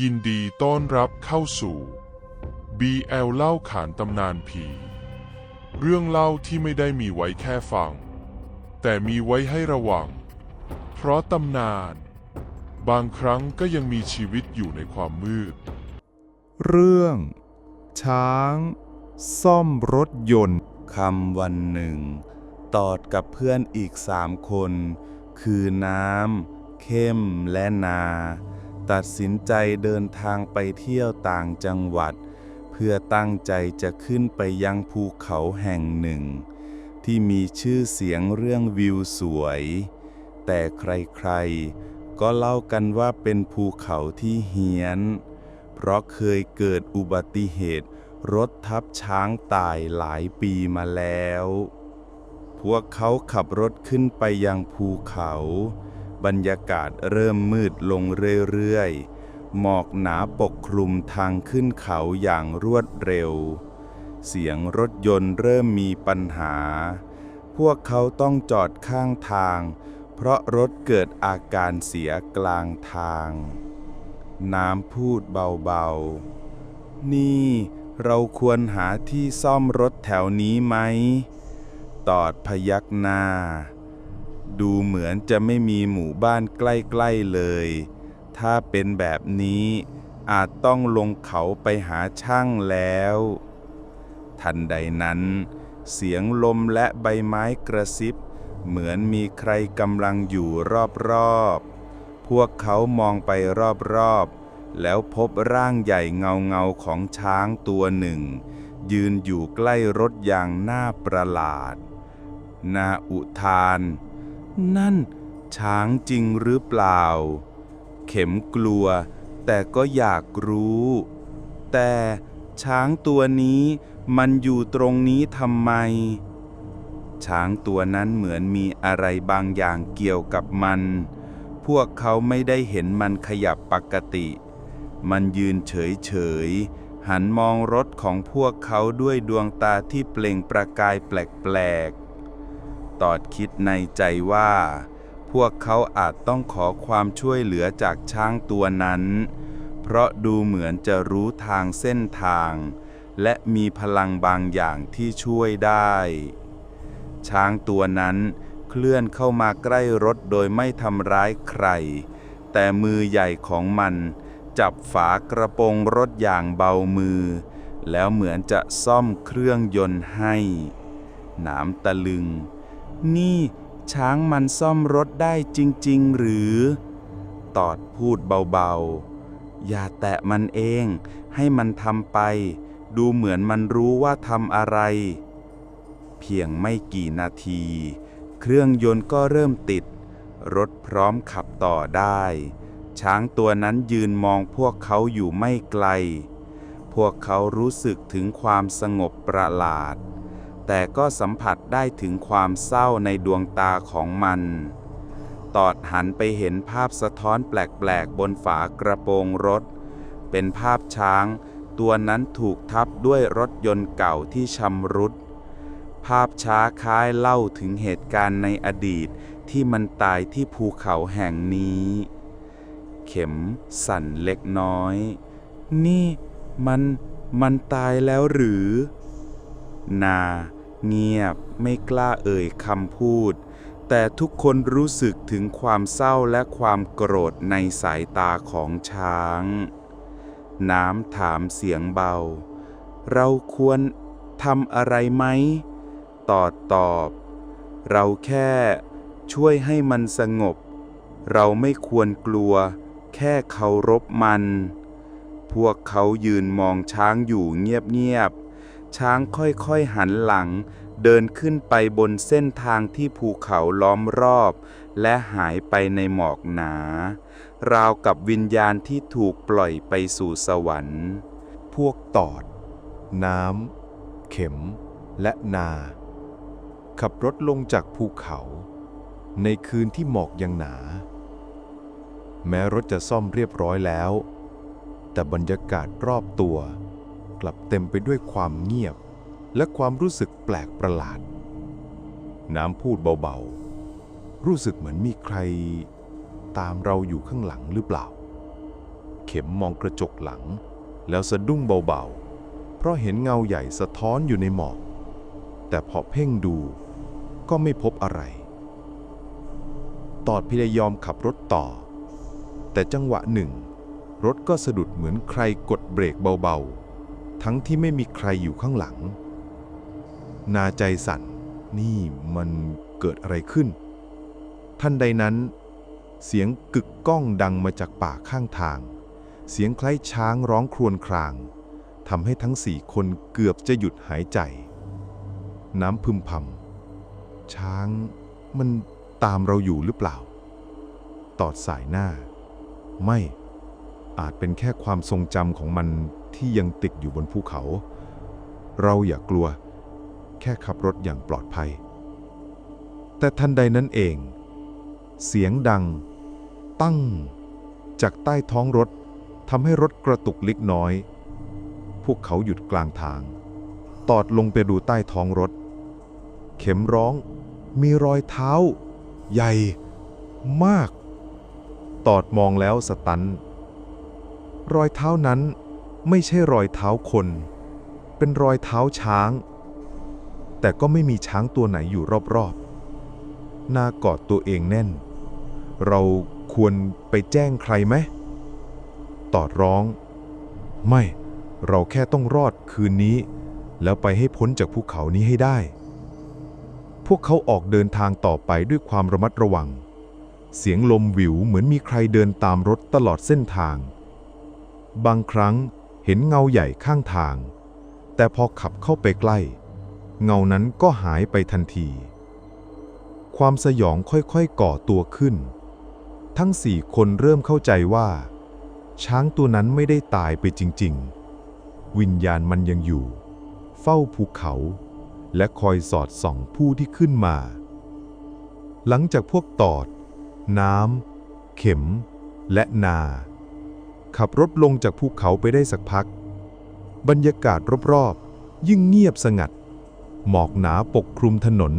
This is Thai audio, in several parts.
ยินดีต้อนรับเข้าสู่ BL เล่าขานตำนานผี เรื่องเล่าที่ไม่ได้มีไว้แค่ฟัง แต่มีไว้ให้ระวัง เพราะตำนาน บางครั้งก็ยังมีชีวิตอยู่ในความมืด เรื่อง ช้าง ซ่อมรถยนต์คำวันหนึ่ง ตอดกับเพื่อนอีกสามคน คือน้ำ เข้มและนา ตัดสินใจเดินทางไปเที่ยวต่างจังหวัด เพื่อตั้งใจจะขึ้นไปยังภูเขาแห่งหนึ่ง ที่มีชื่อเสียงเรื่องวิวสวย แต่ใครๆ ก็เล่ากันว่าเป็นภูเขาที่เฮี้ยน เพราะเคยเกิดอุบัติเหตุรถทับช้างตายหลายปีมาแล้ว พวกเขาขับรถขึ้นไปยังภูเขา บรรยากาศเริ่มมืดลงเรื่อยๆ หมอกหนาปกคลุมทางขึ้นเขาอย่างรวดเร็ว เสียงรถยนต์เริ่มมีปัญหา พวกเขาต้องจอดข้างทาง เพราะรถเกิดอาการเสียกลางทาง น้ำพูดเบาๆ นี่เราควรหาที่ซ่อมรถแถวนี้ไหม ตอดพยักหน้า ดูเหมือนจะไม่มีหมู่บ้านใกล้ๆเลย ถ้าเป็นแบบนี้อาจต้องลงเขาไปหาช่างแล้ว ทันใดนั้น เสียงลมและใบไม้กระซิบ เหมือนมีใครกำลังอยู่รอบๆ พวกเขามองไปรอบๆ แล้วพบร่างใหญ่เงาๆของช้างตัวหนึ่ง ยืนอยู่ใกล้รถอย่างน่าประหลาด นาอุทาน นั่น ช้างจริงหรือเปล่า เข็มกลัว แต่ก็อยากรู้ แต่ช้างตัวนี้มันอยู่ตรงนี้ทำไม ช้างตัวนั้นเหมือนมีอะไรบางอย่างเกี่ยวกับมัน พวกเขาไม่ได้เห็นมันขยับปกติ มันยืนเฉยๆหันมองรถของพวกเขาด้วยดวงตาที่เปล่งประกายแปลกๆ ตอดคิดในใจว่า พวกเขาอาจต้องขอความช่วยเหลือจากช้างตัวนั้น เพราะดูเหมือนจะรู้ทางเส้นทาง และมีพลังบางอย่างที่ช่วยได้ ช้างตัวนั้นเคลื่อนเข้ามาใกล้รถโดยไม่ทำร้ายใคร แต่มือใหญ่ของมันจับฝากระโปรงรถอย่างเบามือ แล้วเหมือนจะซ่อมเครื่องยนต์ให้ หนามตะลึง นี่ช้างมันซ่อมรถได้จริง ๆ หรือ ตอดพูดเบาๆ อย่าแตะมันเอง ให้มันทำไป ดูเหมือนมันรู้ว่าทำอะไร เพียงไม่กี่นาที เครื่องยนต์ก็เริ่มติด รถพร้อมขับต่อได้ ช้างตัวนั้นยืนมองพวกเขาอยู่ไม่ไกล พวกเขารู้สึกถึงความสงบประหลาด แต่ก็สัมผัสได้ถึงความเศร้าในดวงตาของมัน ตอดหันไปเห็นภาพสะท้อนแปลกๆบนฝากระโปรงรถ เป็นภาพช้าง ตัวนั้นถูกทับด้วยรถยนต์เก่าที่ชำรุด ภาพช้าคล้ายเล่าถึงเหตุการณ์ในอดีตที่มันตายที่ภูเขาแห่งนี้ เข็มสั่นเล็กน้อย นี่มันมันตายแล้วหรือ นา เงียบไม่กล้าเอ่ยคำพูด แต่ทุกคนรู้สึกถึงความเศร้าและความโกรธในสายตาของช้าง น้ำถามเสียงเบา เราควรทำอะไรไหม ตอดตอบ เราแค่ช่วยให้มันสงบ เราไม่ควรกลัว แค่เคารพมัน พวกเขายืนมองช้างอยู่เงียบๆ ช้างค่อยๆหันหลัง เดินขึ้นไปบนเส้นทางที่ภูเขาล้อมรอบ และหายไปในหมอกหนา ราวกับวิญญาณที่ถูกปล่อยไปสู่สวรรค์ พวกตอด น้ำ เข็ม และนา ขับรถลงจากภูเขา ในคืนที่หมอกยังหนา แม้รถจะซ่อมเรียบร้อยแล้ว แต่บรรยากาศรอบตัว กลับเต็มไปด้วยความเงียบ และความรู้สึกแปลกประหลาด น้ำพูดเบาๆ รู้สึกเหมือนมีใคร ตามเราอยู่ข้างหลังหรือเปล่า เข็มมองกระจกหลัง แล้วสะดุ้งเบาๆ เพราะเห็นเงาใหญ่สะท้อนอยู่ในหมอก แต่พอเพ่งดูก็ไม่พบอะไร ตอดพยายามขับรถต่อ แต่จังหวะหนึ่ง รถก็สะดุดเหมือนใครกดเบรกเบาๆ ทั้งที่ไม่มีใครอยู่ข้างหลัง นาใจสั่นนี่มันเกิดอะไรขึ้น ท่านใดนั้น เสียงกึกก้องดังมาจากป่าข้างทาง เสียงคล้ายช้างร้องครวญครางทำให้ทั้งสี่คนเกือบจะหยุดหายใจ น้ำพึมพำช้างมันตามเราอยู่หรือเปล่า ตอดสายหน้า ไม่ อาจเป็นแค่ความทรงจำของมัน ที่ยังติดอยู่บนภูเขา เราอย่ากลัว แค่ขับรถอย่างปลอดภัย แต่ทันใดนั้นเอง เสียงดัง ตั้ง จากใต้ท้องรถทำให้รถกระตุกเล็กน้อย พวกเขาหยุดกลางทาง ตอดลงไปดูใต้ท้องรถ เข็มร้องมีรอยเท้า ใหญ่มาก ตอดมองแล้วสตันรอยเท้านั้น ไม่ใช่รอยเท้าคน เป็นรอยเท้าช้าง แต่ก็ไม่มีช้างตัวไหนอยู่รอบๆหน้ากอดตัวเองแน่น เราควรไปแจ้งใครไหม ตอดร้อง ไม่ เราแค่ต้องรอดคืนนี้ แล้วไปให้พ้นจากภูเขานี้ให้ได้ พวกเขาออกเดินทางต่อไปด้วยความระมัดระวัง เสียงลมวิวเหมือนมีใครเดินตามรถตลอดเส้นทาง บางครั้ง เห็นเงาใหญ่ข้างทาง แต่พอขับเข้าไปใกล้ เงานั้นก็หายไปทันที ความสยองค่อยๆก่อตัวขึ้น ทั้งสี่คนเริ่มเข้าใจว่า ช้างตัวนั้นไม่ได้ตายไปจริง ๆ วิญญาณมันยังอยู่ เฝ้าภูเขา และคอยสอดส่องผู้ที่ขึ้นมา หลังจากพวกตอด น้ำ เข็ม และนา ขับรถลงจากภูเขาไปได้สักพัก บรรยากาศรอบๆ ยิ่งเงียบสงัด หมอกหนาปกคลุมถนน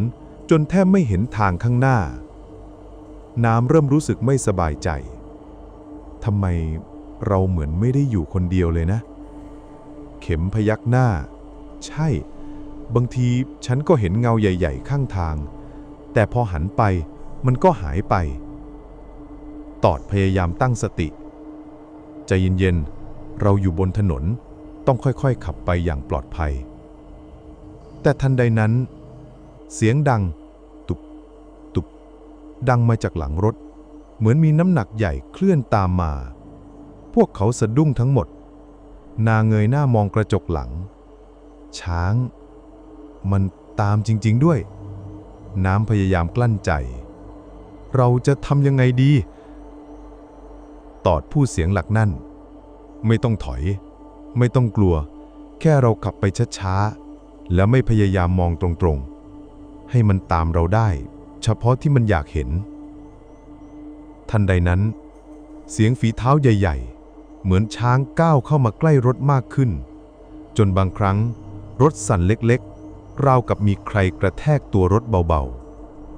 จนแทบไม่เห็นทางข้างหน้า น้ำเริ่มรู้สึกไม่สบายใจทำไมเราเหมือนไม่ได้อยู่คนเดียวเลยนะ เข็มพยักหน้า ใช่ บางทีฉันก็เห็นเงาใหญ่ ๆ ข้างทาง แต่พอหันไปมันก็หายไป ตอดพยายามตั้งสติ ใจเย็นๆ เราอยู่บนถนนต้องค่อยๆ ขับไปอย่างปลอดภัย แต่ทันใดนั้น เสียงดัง ตุบ ตุบ ดังมาจากหลังรถ เหมือนมีน้ำหนักใหญ่เคลื่อนตามมา พวกเขาสะดุ้งทั้งหมด นาเงยหน้ามองกระจกหลัง ช้าง มันตามจริง ๆด้วย น้ำพยายามกลั้นใจ เราจะทำยังไงดี ตอดผู้เสียงหลักนั่น ไม่ต้องถอย ไม่ต้องกลัว แค่เราขับไปช้าๆ แล้วไม่พยายามมองตรงๆ ให้มันตามเราได้ เฉพาะที่มันอยากเห็น ทันใดนั้น เสียงฝีเท้าใหญ่ ๆ เหมือนช้างก้าวเข้ามาใกล้รถมากขึ้น จนบางครั้ง รถสั่นเล็กๆ ราวกับมีใครกระแทกตัวรถเบา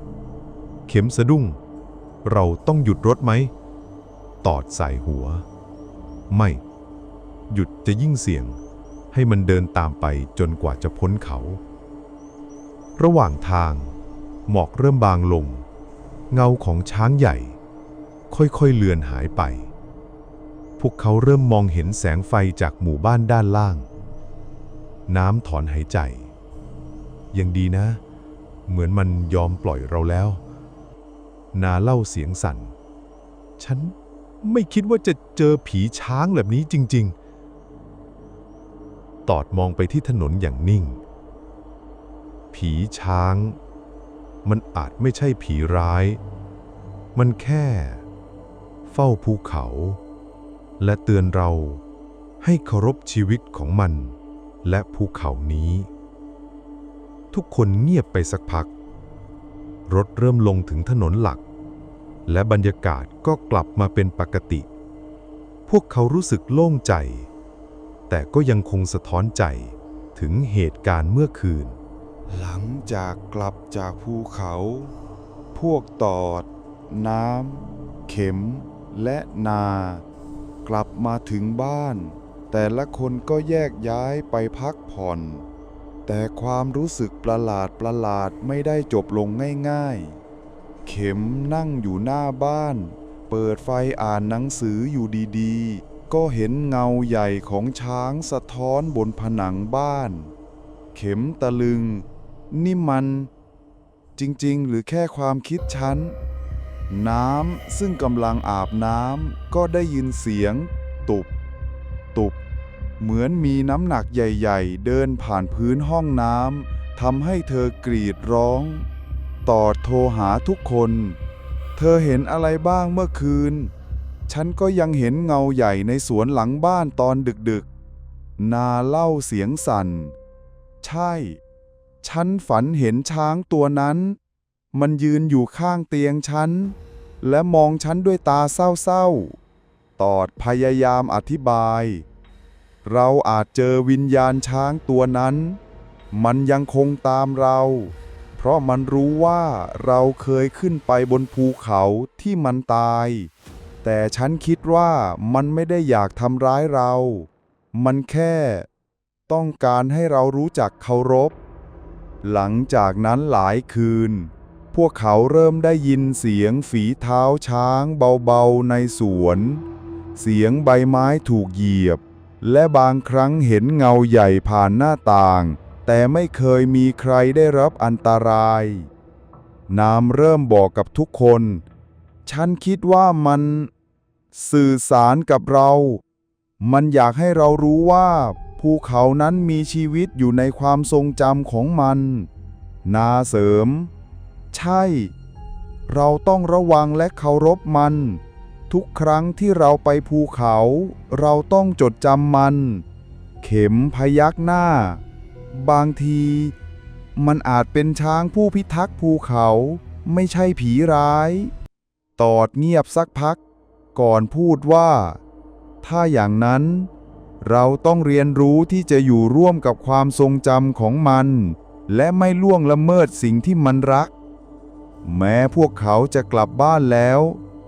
ๆ เข็มสะดุ้ง เราต้องหยุดรถไหม ตอดใส่หัว ไม่ หยุดจะยิ่งเสี่ยง ให้มันเดินตามไปจนกว่าจะพ้นเขา ระหว่างทาง หมอกเริ่มบางลง เงาของช้างใหญ่ ค่อยๆเลือนหายไป พวกเขาเริ่มมองเห็นแสงไฟจากหมู่บ้านด้านล่าง น้ำถอนหายใจ ยังดีนะ เหมือนมันยอมปล่อยเราแล้ว นาเล่าเสียงสั่นฉัน ไม่คิดว่าจะเจอผีช้างแบบนี้จริง ๆ ตอดมองไปที่ถนนอย่างนิ่ง ผีช้าง มันอาจไม่ใช่ผีร้าย มันแค่ เฝ้าภูเขา และเตือนเราให้เคารพชีวิตของมัน และภูเขานี้ ทุกคนเงียบไปสักพัก รถเริ่มลงถึงถนนหลัก และบรรยากาศก็กลับมาเป็นปกติ พวกเขารู้สึกโล่งใจ แต่ก็ยังคงสะท้อนใจถึงเหตุการณ์เมื่อคืน หลังจากกลับจากภูเขา พวกตอด น้ำ เข็ม และนา กลับมาถึงบ้าน แต่ละคนก็แยกย้ายไปพักผ่อน แต่ความรู้สึกประหลาดประหลาดไม่ได้จบลงง่ายๆ เข็มนั่งอยู่หน้าบ้าน เปิดไฟอ่านหนังสืออยู่ดีๆ ก็เห็นเงาใหญ่ของช้างสะท้อนบนผนังบ้าน เข็มตะลึง นี่มัน จริงๆ หรือแค่ความคิดฉัน น้ำซึ่งกำลังอาบน้ำก็ได้ยินเสียง ตุบ ตุบ เหมือนมีน้ำหนักใหญ่ ๆ เดินผ่านพื้นห้องน้ำทำให้เธอกรีดร้อง ตอดโทรหาทุกคน เธอเห็นอะไรบ้างเมื่อคืน ฉันก็ยังเห็นเงาใหญ่ในสวนหลังบ้านตอนดึกๆ นาเล่าเสียงสั่น ใช่ ฉันฝันเห็นช้างตัวนั้น มันยืนอยู่ข้างเตียงฉัน และมองฉันด้วยตาเศร้าๆ ตอดพยายามอธิบาย เราอาจเจอวิญญาณช้างตัวนั้น มันยังคงตามเรา ราะมันรู้ว่าเราเคยขึ้นไปบนภูเขาที่มันตาย แต่ฉันคิดว่ามันไม่ได้อยากทำร้ายเรา มันแค่ ต้องการให้เรารู้จักเคารพ หลังจากนั้นหลายคืน พวกเขาเริ่มได้ยินเสียงฝีเท้าช้างเบาๆในสวน เสียงใบไม้ถูกเหยียบ และบางครั้งเห็นเงาใหญ่ผ่านหน้าต่าง แต่ไม่เคยมีใครได้รับอันตราย นามเริ่มบอกกับทุกคน ฉันคิดว่ามันสื่อสารกับเรา มันอยากให้เรารู้ว่าภูเขานั้นมีชีวิตอยู่ในความทรงจำของมัน นาเสริม ใช่ เราต้องระวังและเคารพมัน ทุกครั้งที่เราไปภูเขา เราต้องจดจำมัน เข็มพยักหน้า บางทีมันอาจเป็นช้างผู้พิทักษ์ภูเขาไม่ใช่ผีร้าย ตอดเงียบสักพัก ก่อนพูดว่า ถ้าอย่างนั้น เราต้องเรียนรู้ที่จะอยู่ร่วมกับความทรงจำของมัน และไม่ล่วงละเมิดสิ่งที่มันรัก แม้พวกเขาจะกลับบ้านแล้ว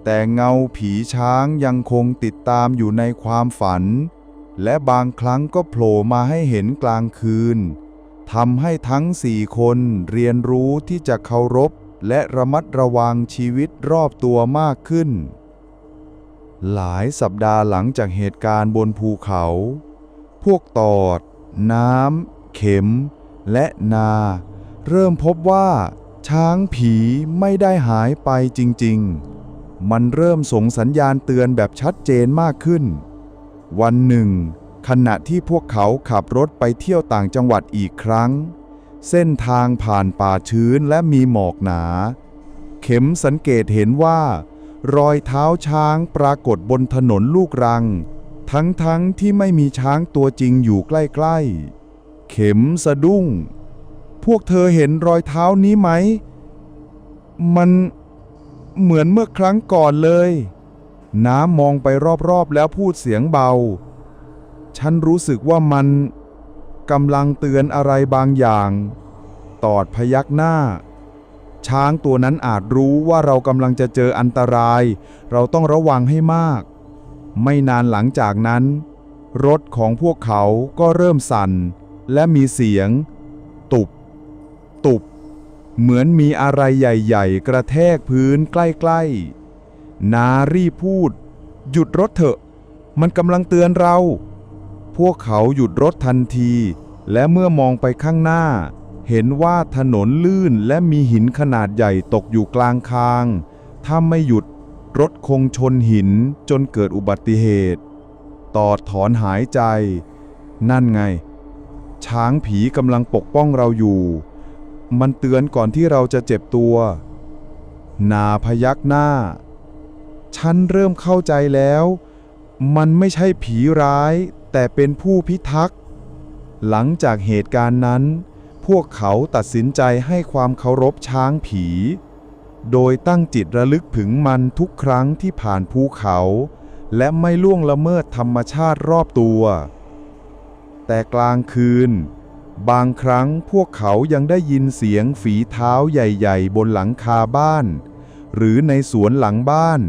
แต่เงาผีช้างยังคงติดตามอยู่ในความฝัน และบางครั้งก็โผล่มาให้เห็นกลางคืนทำให้ทั้งสี่คนเรียนรู้ที่จะเคารพ และระมัดระวังชีวิตรอบตัวมากขึ้น หลายสัปดาห์หลังจากเหตุการณ์บนภูเขา พวกตอด น้ำ เข็ม และนา เริ่มพบว่า ช้างผีไม่ได้หายไปจริง ๆ มันเริ่มส่งสัญญาณเตือนแบบชัดเจนมากขึ้น วันหนึ่ง ขณะที่พวกเขาขับรถไปเที่ยวต่างจังหวัดอีกครั้ง เส้นทางผ่านป่าชื้นและมีหมอกหนา เข็มสังเกตเห็นว่า รอยเท้าช้างปรากฏบนถนนลูกรัง ทั้งๆทที่ไม่มีช้างตัวจริงอยู่ใกล้ๆ เข็มสะดุ้ง พวกเธอเห็นรอยเท้านี้ไหม มันเหมือนเมื่อครั้งก่อนเลย น้ำมองไปรอบๆแล้วพูดเสียงเบา ฉันรู้สึกว่ามันกำลังเตือนอะไรบางอย่าง ตอดพยักหน้า ช้างตัวนั้นอาจรู้ว่าเรากำลังจะเจออันตราย เราต้องระวังให้มาก ไม่นานหลังจากนั้น รถของพวกเขาก็เริ่มสั่น และมีเสียง ตุบ ตุบ เหมือนมีอะไรใหญ่ ๆ กระแทกพื้นใกล้ ๆ นารีพูด หยุดรถเถอะ มันกำลังเตือนเรา พวกเขาหยุดรถทันที และเมื่อมองไปข้างหน้า เห็นว่าถนนลื่นและมีหินขนาดใหญ่ตกอยู่กลางคาง ถ้าไม่หยุดรถคงชนหินจนเกิดอุบัติเหตุตอดถอนหายใจ นั่นไง ช้างผีกำลังปกป้องเราอยู่ มันเตือนก่อนที่เราจะเจ็บตัว นาพยักหน้า ฉันเริ่มเข้าใจแล้ว มันไม่ใช่ผีร้าย แต่เป็นผู้พิทักษ์ หลังจากเหตุการณ์นั้น พวกเขาตัดสินใจให้ความเคารพช้างผี โดยตั้งจิตระลึกถึงมันทุกครั้งที่ผ่านภูเขา และไม่ล่วงละเมิดธรรมชาติรอบตัว แต่กลางคืน บางครั้งพวกเขายังได้ยินเสียงฝีเท้าใหญ่ ๆ บนหลังคาบ้านหรือในสวนหลังบ้าน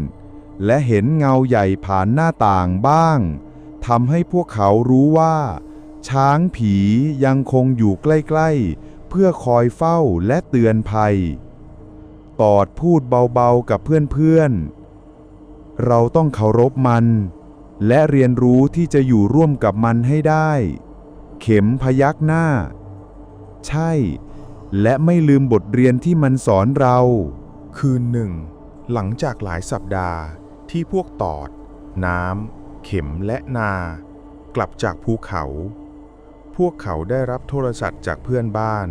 และเห็นเงาใหญ่ผ่านหน้าต่างบ้างทำให้พวกเขารู้ว่า ช้างผียังคงอยู่ใกล้ๆ เพื่อคอยเฝ้าและเตือนภัย ตอดพูดเบาๆกับเพื่อนๆ เราต้องเคารพมัน และเรียนรู้ที่จะอยู่ร่วมกับมันให้ได้ เข็มพยักหน้า ใช่ และไม่ลืมบทเรียนที่มันสอนเรา คืนหนึ่ง หลังจากหลายสัปดาห์ ที่พวกตอด น้ำ เข็มและนา กลับจากภูเขา พวกเขาได้รับโทรศัพท์จากเพื่อนบ้าน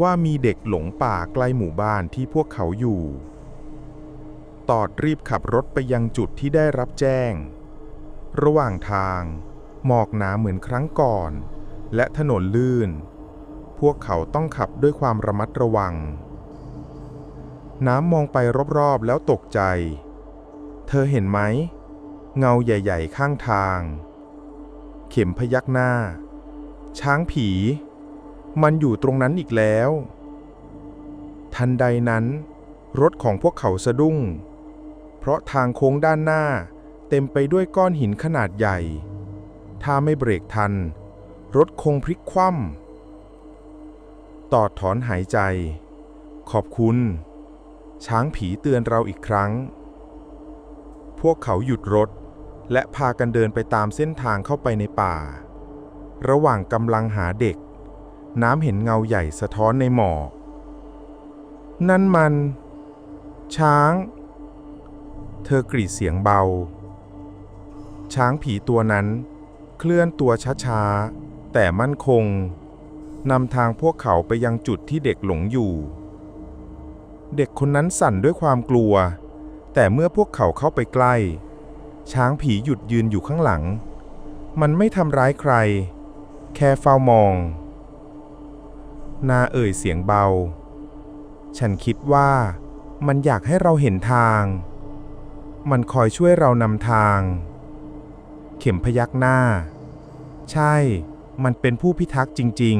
ว่ามีเด็กหลงป่าใกล้หมู่บ้านที่พวกเขาอยู่ ตอดรีบขับรถไปยังจุดที่ได้รับแจ้ง ระหว่างทาง หมอกหนาเหมือนครั้งก่อน และถนนลื่น พวกเขาต้องขับด้วยความระมัดระวังน้ำมองไปรอบๆแล้วตกใจ เธอเห็นไหม เงาใหญ่ ๆ ข้างทาง เข็มพยักหน้า ช้างผี มันอยู่ตรงนั้นอีกแล้ว ทันใดนั้น รถของพวกเขาสะดุ้ง เพราะทางโค้งด้านหน้าเต็มไปด้วยก้อนหินขนาดใหญ่ ถ้าไม่เบรกทัน รถคงพลิกคว่ำ ตอดถอนหายใจ ขอบคุณ ช้างผีเตือนเราอีกครั้ง วกเขาหยุดรถ และพากันเดินไปตามเส้นทางเข้าไปในป่า ระหว่างกำลังหาเด็ก น้ำเห็นเงาใหญ่สะท้อนในหมอกนั่นมัน ช้าง เธอกรีดเสียงเบา ช้างผีตัวนั้น เคลื่อนตัวช้าๆ แต่มั่นคงนำทางพวกเขาไปยังจุดที่เด็กหลงอยู่ เด็กคนนั้นสั่นด้วยความกลัว แต่เมื่อพวกเขาเข้าไปใกล้ ช้างผีหยุดยืนอยู่ข้างหลัง มันไม่ทำร้ายใคร แค่เฝ้ามอง นาเอ่ยเสียงเบา ฉันคิดว่ามันอยากให้เราเห็นทาง มันคอยช่วยเรานำทาง เข็มพยักหน้า ใช่ มันเป็นผู้พิทักษ์จริง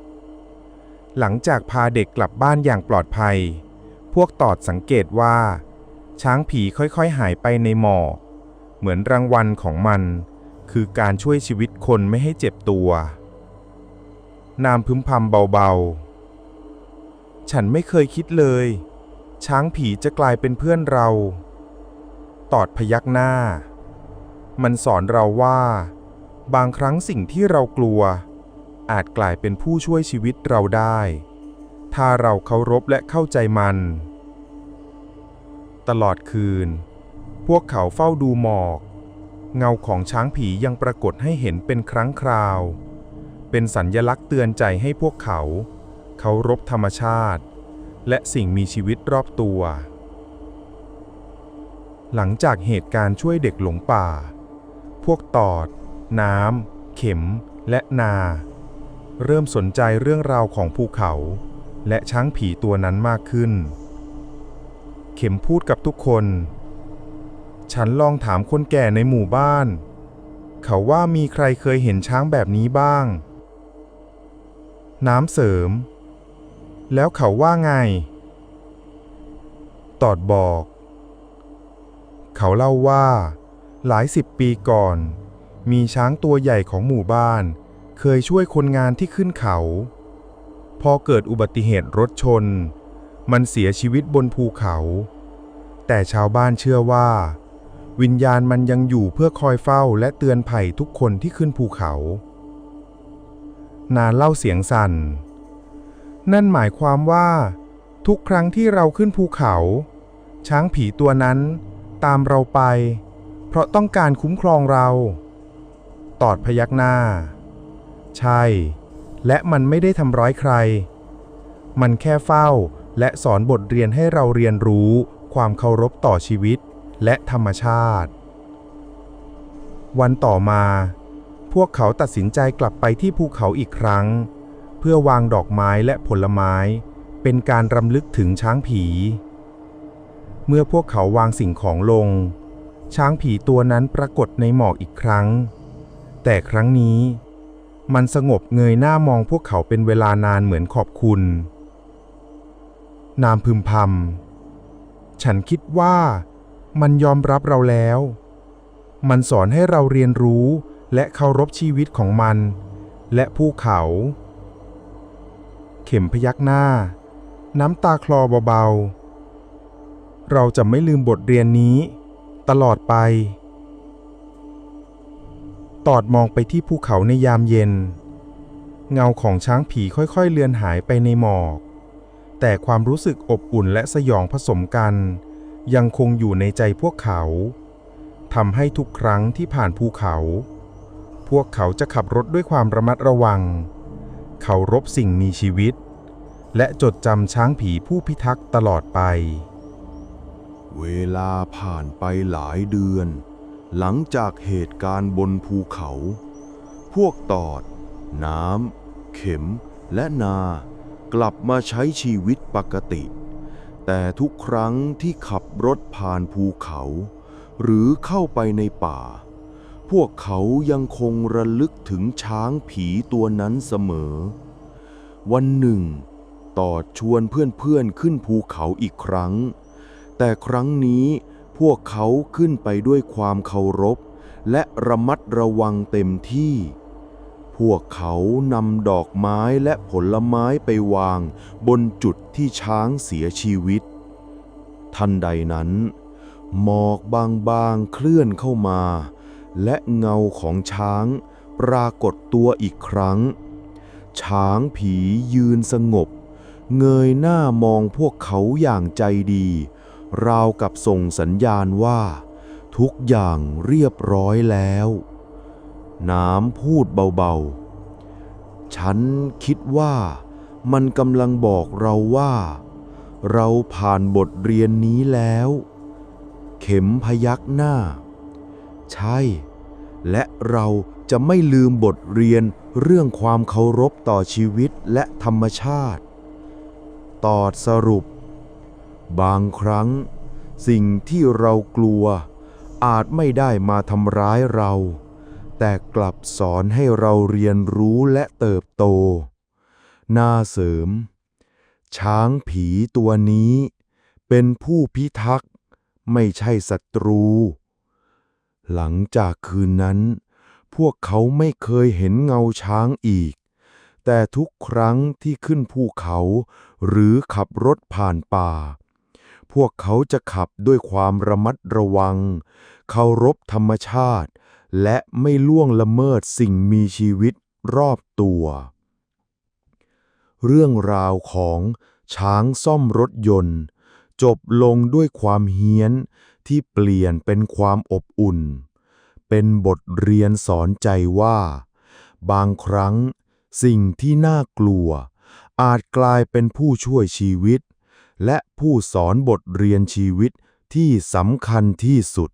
ๆ หลังจากพาเด็กกลับบ้านอย่างปลอดภัย พวกตอดสังเกตว่า ช้างผีค่อยๆหายไปในหมอกเหมือนรางวัลของมัน คือการช่วยชีวิตคนไม่ให้เจ็บตัว นามพึมพำเบาๆ ฉันไม่เคยคิดเลย ช้างผีจะกลายเป็นเพื่อนเรา ตอดพยักหน้า มันสอนเราว่า บางครั้งสิ่งที่เรากลัว อาจกลายเป็นผู้ช่วยชีวิตเราได้ ถ้าเราเคารพและเข้าใจมัน ตลอดคืน พวกเขาเฝ้าดูหมอก เงาของช้างผียังปรากฏให้เห็นเป็นครั้งคราว เป็นสัญญลักษณ์เตือนใจให้พวกเขา เคารพธรรมชาติ และสิ่งมีชีวิตรอบตัว หลังจากเหตุการณ์ช่วยเด็กหลงป่า พวกตอด น้ำ เข็ม และนา เริ่มสนใจเรื่องราวของภูเขา และช้างผีตัวนั้นมากขึ้น ข็มพูดกับทุกคน ฉันลองถามคนแก่ในหมู่บ้าน เขาว่ามีใครเคยเห็นช้างแบบนี้บ้าง น้ำเสริม แล้วเขาว่าไง ตอดบอก เขาเล่าว่า หลายสิบปีก่อน มีช้างตัวใหญ่ของหมู่บ้าน เคยช่วยคนงานที่ขึ้นเขา พอเกิดอุบัติเหตุรถชน มันเสียชีวิตบนภูเขา แต่ชาวบ้านเชื่อว่า วิญญาณมันยังอยู่เพื่อคอยเฝ้าและเตือนภัยทุกคนที่ขึ้นภูเขา นานเล่าเสียงสั่น นั่นหมายความว่า ทุกครั้งที่เราขึ้นภูเขา ช้างผีตัวนั้นตามเราไป เพราะต้องการคุ้มครองเรา ตอดพยักหน้า ใช่ และมันไม่ได้ทำร้ายใคร มันแค่เฝ้า และสอนบทเรียนให้เราเรียนรู้ ความเคารพต่อชีวิต และธรรมชาติ วันต่อมา พวกเขาตัดสินใจกลับไปที่ภูเขาอีกครั้ง เพื่อวางดอกไม้และผลไม้ เป็นการรำลึกถึงช้างผี เมื่อพวกเขาวางสิ่งของลง ช้างผีตัวนั้นปรากฏในหมอกอีกครั้ง แต่ครั้งนี้ มันสงบเงยหน้ามองพวกเขาเป็นเวลานานเหมือนขอบคุณ นามพึมพำฉันคิดว่ามันยอมรับเราแล้ว มันสอนให้เราเรียนรู้และเคารพชีวิตของมัน และภูเขา เข็มพยักหน้า น้ำตาคลอเบาๆ เราจะไม่ลืมบทเรียนนี้ ตลอดไป ตอดมองไปที่ภูเขาในยามเย็น เงาของช้างผีค่อยๆเลือนหายไปในหมอก แต่ความรู้สึกอบอุ่นและสยองผสมกัน ยังคงอยู่ในใจพวกเขาทำให้ทุกครั้งที่ผ่านภูเขา พวกเขาจะขับรถด้วยความระมัดระวังเคารพสิ่งมีชีวิต และจดจำช้างผีผู้พิทักษ์ตลอดไป เวลาผ่านไปหลายเดือน หลังจากเหตุการณ์บนภูเขา พวกตอด น้ำ เข็มและนา กลับมาใช้ชีวิตปกติ แต่ทุกครั้งที่ขับรถผ่านภูเขา หรือเข้าไปในป่า พวกเขายังคงระลึกถึงช้างผีตัวนั้นเสมอ วันหนึ่ง ตอดชวนเพื่อนๆขึ้นภูเขาอีกครั้ง แต่ครั้งนี้พวกเขาขึ้นไปด้วยความเคารพ และระมัดระวังเต็มที่ พวกเขานำดอกไม้และผลไม้ไปวาง บนจุดที่ช้างเสียชีวิต ทันใดนั้น หมอกบางๆเคลื่อนเข้ามา และเงาของช้างปรากฏตัวอีกครั้ง ช้างผียืนสงบ เงยหน้ามองพวกเขาอย่างใจดี ราวกับส่งสัญญาณว่า ทุกอย่างเรียบร้อยแล้ว น้ำพูดเบาๆ ฉันคิดว่ามันกำลังบอกเราว่า เราผ่านบทเรียนนี้แล้ว เข็มพยักหน้า ใช่ และเราจะไม่ลืมบทเรียนเรื่องความเคารพต่อชีวิตและธรรมชาติ ตอดสรุป บางครั้ง สิ่งที่เรากลัว อาจไม่ได้มาทำร้ายเรา แต่กลับสอนให้เราเรียนรู้และเติบโต น่าเสริม ช้างผีตัวนี้ เป็นผู้พิทักษ์ ไม่ใช่ศัตรู หลังจากคืนนั้น พวกเขาไม่เคยเห็นเงาช้างอีก แต่ทุกครั้งที่ขึ้นภูเขา หรือขับรถผ่านป่า พวกเขาจะขับด้วยความระมัดระวัง เคารพธรรมชาติ และไม่ล่วงละเมิดสิ่งมีชีวิตรอบตัว เรื่องราวของช้างซ่อมรถยนต์ จบลงด้วยความเฮี้ยนที่เปลี่ยนเป็นความอบอุ่น เป็นบทเรียนสอนใจว่า บางครั้งสิ่งที่น่ากลัว อาจกลายเป็นผู้ช่วยชีวิต และผู้สอนบทเรียนชีวิตที่สำคัญที่สุด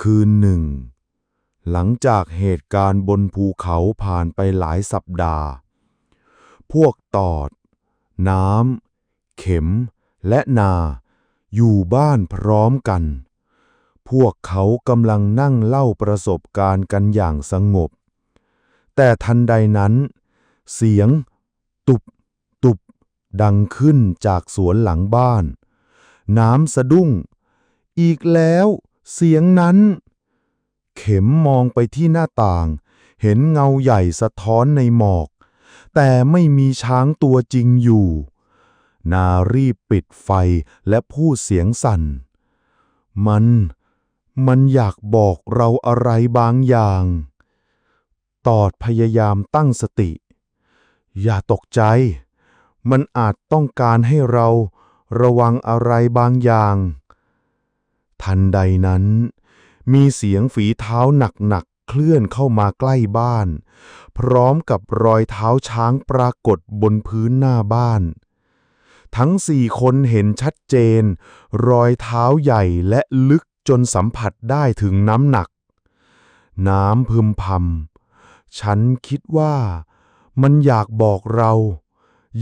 คืนหนึ่ง หลังจากเหตุการณ์บนภูเขาผ่านไปหลายสัปดาห์ พวกตอด น้ำ เข็ม และนา อยู่บ้านพร้อมกัน พวกเขากำลังนั่งเล่าประสบการณ์กันอย่างสงบ แต่ทันใดนั้น เสียง ตุบ ตุบ ดังขึ้นจากสวนหลังบ้าน น้ำสะดุ้ง อีกแล้ว เสียงนั้น เข็มมองไปที่หน้าต่าง เห็นเงาใหญ่สะท้อนในหมอก แต่ไม่มีช้างตัวจริงอยู่ นารีบปิดไฟและพูดเสียงสั่น มัน มันอยากบอกเราอะไรบางอย่าง ตอดพยายามตั้งสติ อย่าตกใจ มันอาจต้องการให้เราระวังอะไรบางอย่าง ทันใดนั้น มีเสียงฝีเท้าหนักๆเคลื่อนเข้ามาใกล้บ้าน พร้อมกับรอยเท้าช้างปรากฏบนพื้นหน้าบ้าน ทั้งสี่คนเห็นชัดเจน รอยเท้าใหญ่และลึกจนสัมผัสได้ถึงน้ำหนัก น้ำพึมพำฉันคิดว่ามันอยากบอกเรา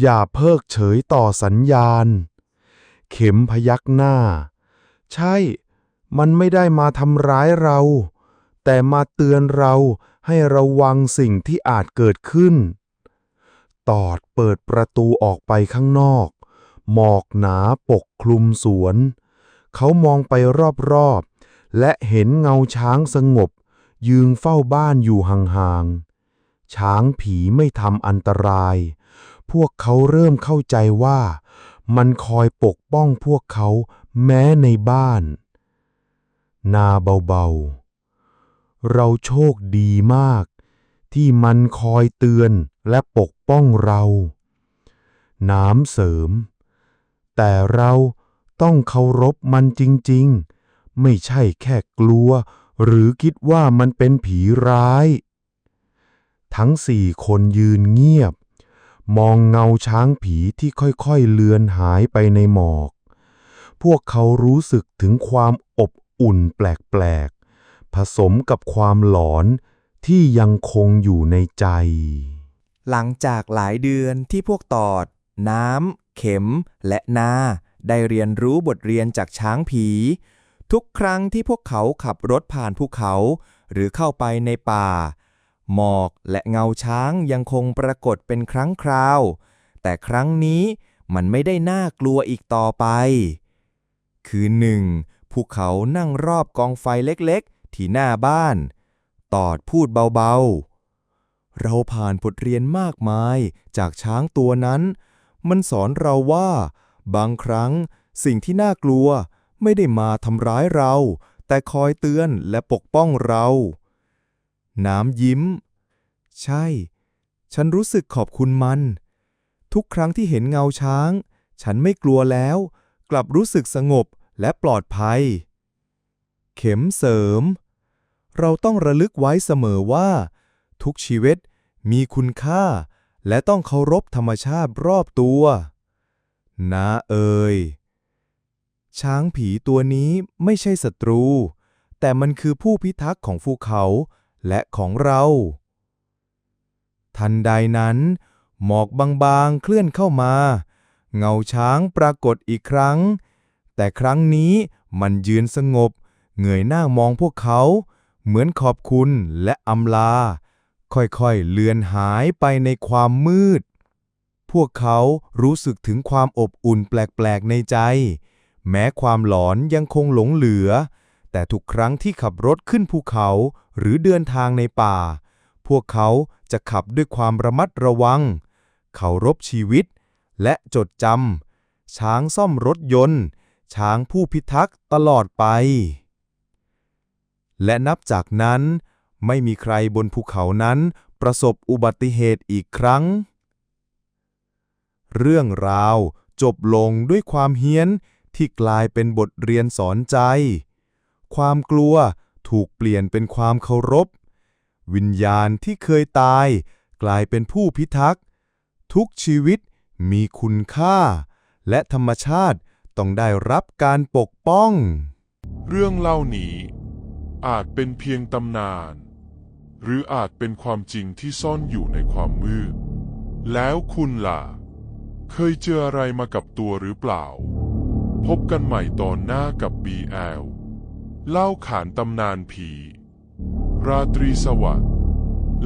อย่าเพิกเฉยต่อสัญญาณ เข็มพยักหน้า ใช่ มันไม่ได้มาทำร้ายเรา แต่มาเตือนเราให้ระวังสิ่งที่อาจเกิดขึ้น ตอดเปิดประตูออกไปข้างนอก หมอกหนาปกคลุมสวน เขามองไปรอบๆ และเห็นเงาช้างสงบ ยืนเฝ้าบ้านอยู่ห่างๆ ช้างผีไม่ทำอันตราย พวกเขาเริ่มเข้าใจว่า มันคอยปกป้องพวกเขาแม้ในบ้าน นาเบาๆ เราโชคดีมาก ที่มันคอยเตือนและปกป้องเรา น้ำเสริม แต่เราต้องเคารพมันจริงๆ ไม่ใช่แค่กลัว หรือคิดว่ามันเป็นผีร้าย ทั้งสี่คนยืนเงียบ มองเงาช้างผีที่ค่อยๆเลือนหายไปในหมอก พวกเขารู้สึกถึงความอบ อุ่นแปลกๆ ผสมกับความหลอนที่ยังคงอยู่ในใจ หลังจากหลายเดือนที่พวกตอด น้ำ เข็ม และนา ได้เรียนรู้บทเรียนจากช้างผี ทุกครั้งที่พวกเขาขับรถผ่านภูเขา หรือเข้าไปในป่า หมอกและเงาช้างยังคงปรากฏเป็นครั้งคราว แต่ครั้งนี้มันไม่ได้น่ากลัวอีกต่อไป คืนหนึ่ง ภูเขานั่งรอบกองไฟเล็กๆ ที่หน้าบ้าน ตอดพูดเบาๆ เราผ่านบทเรียนมากมายจากช้างตัวนั้น มันสอนเราว่า บางครั้งสิ่งที่น่ากลัวไม่ได้มาทำร้ายเรา แต่คอยเตือนและปกป้องเรา น้ำยิ้ม ใช่ ฉันรู้สึกขอบคุณมัน ทุกครั้งที่เห็นเงาช้าง ฉันไม่กลัวแล้ว กลับรู้สึกสงบ และปลอดภัย เข็มเสริม เราต้องระลึกไว้เสมอว่า ทุกชีวิตมีคุณค่า และต้องเคารพธรรมชาติรอบตัวนาเอ่ยช้างผีตัวนี้ไม่ใช่ศัตรู แต่มันคือผู้พิทักษ์ของภูเขาและของเรา ทันใดนั้น หมอกบางๆเคลื่อนเข้ามา เงาช้างปรากฏอีกครั้ง แต่ครั้งนี้มันยืนสงบ เงยหน้ามองพวกเขา เหมือนขอบคุณและอำลา ค่อยๆเลือนหายไปในความมืด พวกเขารู้สึกถึงความอบอุ่นแปลกๆในใจ แม้ความหลอนยังคงหลงเหลือ แต่ทุกครั้งที่ขับรถขึ้นภูเขาหรือเดินทางในป่า พวกเขาจะขับด้วยความระมัดระวังเคารพชีวิตและจดจำช้างซ่อมรถยนต์ ช้างผู้พิทักษ์ตลอดไป และนับจากนั้นไม่มีใครบนภูเขานั้นประสบอุบัติเหตุอีกครั้ง เรื่องราวจบลงด้วยความเฮี้ยนที่กลายเป็นบทเรียนสอนใจ ความกลัวถูกเปลี่ยนเป็นความเคารพ วิญญาณที่เคยตาย กลายเป็นผู้พิทักษ์ ทุกชีวิตมีคุณค่า และธรรมชาติ ต้องได้รับการปกป้อง เรื่องเล่านี้อาจเป็นเพียงตำนาน หรืออาจเป็นความจริงที่ซ่อนอยู่ในความมืด แล้วคุณล่ะ เคยเจออะไรมากับตัวหรือเปล่า พบกันใหม่ตอนหน้ากับ BL เล่าขานตำนานผี ราตรีสวัสดิ์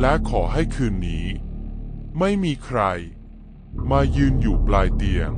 และขอให้คืนนี้ ไม่มีใคร มายืนอยู่ปลายเตียง